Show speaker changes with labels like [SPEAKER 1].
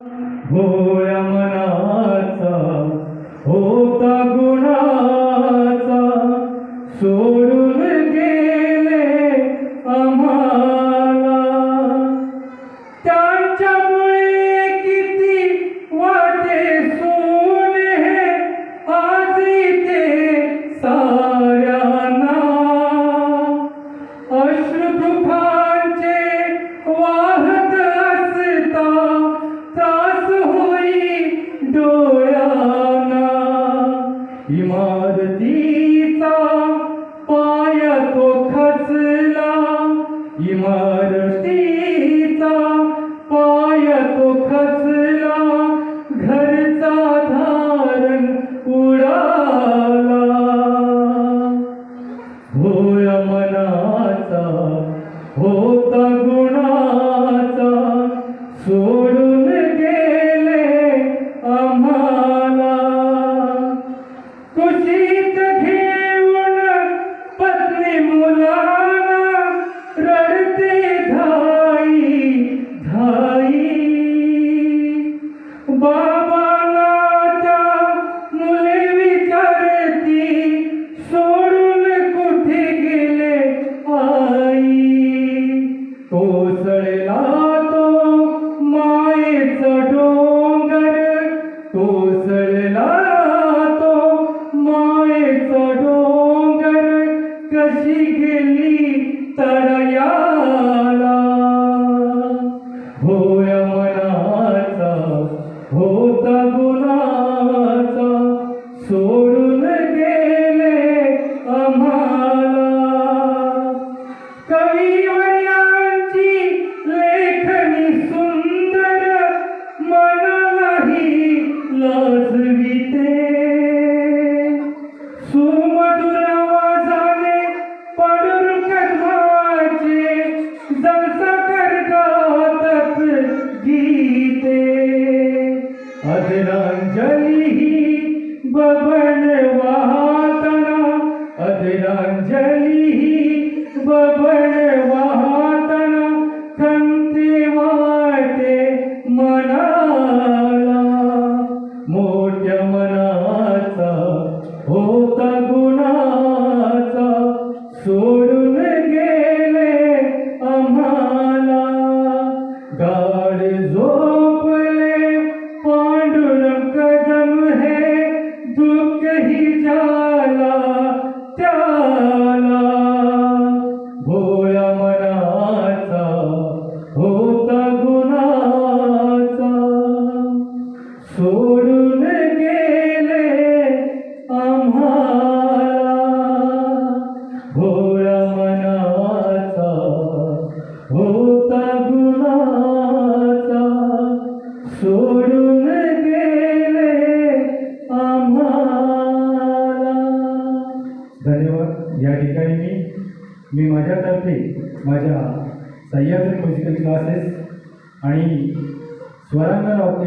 [SPEAKER 1] भोळ्या मनाचा होता गुणाचा सो इमारतीचा पाय तो खचला घरचा धारण उडाला. होय मनाचा होता गुण कोसळला तो मायेच डोंगर कोसळला तो मायेच डोंगर कशी गेली तळयाला? होय मनाचा होता गुणाचा सोडून गेले आम्हाला. अधरांजली ही बबन वाहताना अधरांजली ही बबन वाहताना खंते वाटे मनाला. मो या ठिकाणी मी मी माझ्यातर्फे माझ्या सह्याद्री म्युझिकल क्लासेस आणि स्वरांगण ऑर्केस्ट्रा